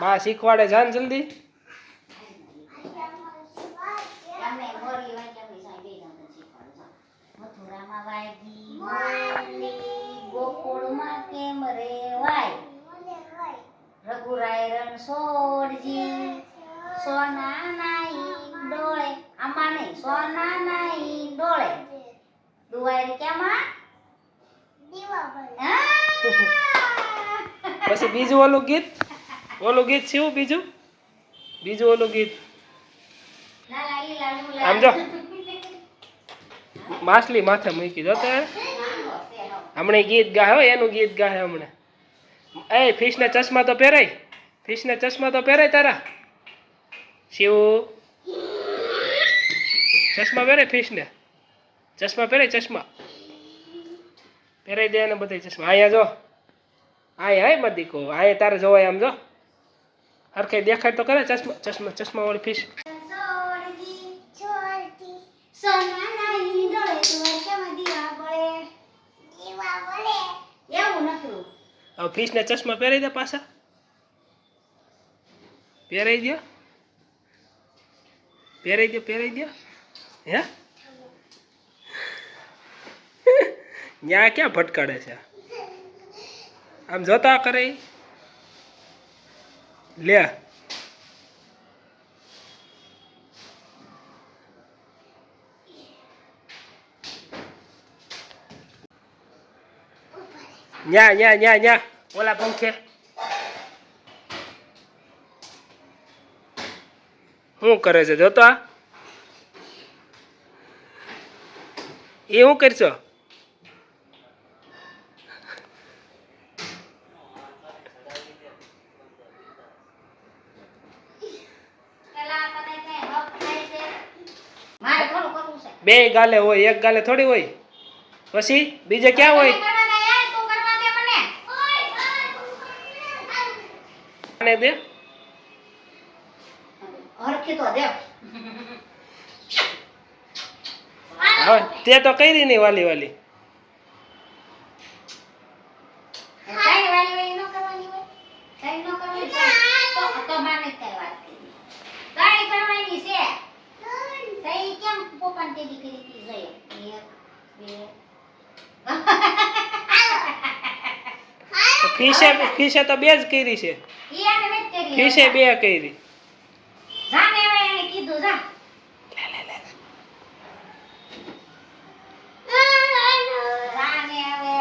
બા શીખવાડે જાન જલ્દી? રઘુરાય રણછોડજી સોના નાઈ ડોળે. આમાં નહીં સોના નાઈ ડોળે. દુવાઈ ક્યાંમાં! પછી બીજું ઓલું ગીત? ઓલું ગીત શું બીજું? બીજું ઓલું ગીત. આમ જો. માછલી માથે મૂકી દો તે. હમણે ગીત ગાય હો, એનું ગીત ગાય હમણે. એ, ફિશના ચશ્મા તો પહેરાય. ફિશના ચશ્મા તો પહેરાય તારા. શિવ. ચશ્મા પહેરે ફિશને? ચશ્મા પહેરે ચશ્મા? પહેરાઈ દે ને બધા ચશ્મા. અહીંયા જો. આય હાય મત દીકો આય તારે જોવાય આમ જો. હરખે દેખાય તો કરે ચશ્મા ચશ્મા ચશ્મા વાળી ફિશ હવે હવે ફિશના ચશ્મા પહેરાઈ દે પાછા પહેરાઈ દો પહેરાઈ દો પહેરાઈ દો હે ત્યાં ક્યાં ભટકાડે છે આમ જોતા કરે? લે. ન્યા ન્યા ન્યા ન્યા. ઓલા પંખે. શું કરે છે? જોતો એ શું કરશો પેલા આપણે કઈ હક થાય છે મારે થોડું કરવું છે બે ગાલે હોય, એક ગાલે થોડી હોય. પછી બીજે ક્યાં હોય? અને દે. તું તો કઈ નહીં વાલી વાલી. વાલી વાલી ન કરવાની હોય કાંઈ ન કરવાની હોય તો તો માને જ કાંઈ વાત કરી કાંઈ કરવાની છે તઈ કેમ પપ્પાને તેડી કરી હતી જોઈએ એક બે ફીસે ફીસે તો બે જ કરી છે ફીસે બે કરી જાને હવે એને કીધું જા જા ને હવે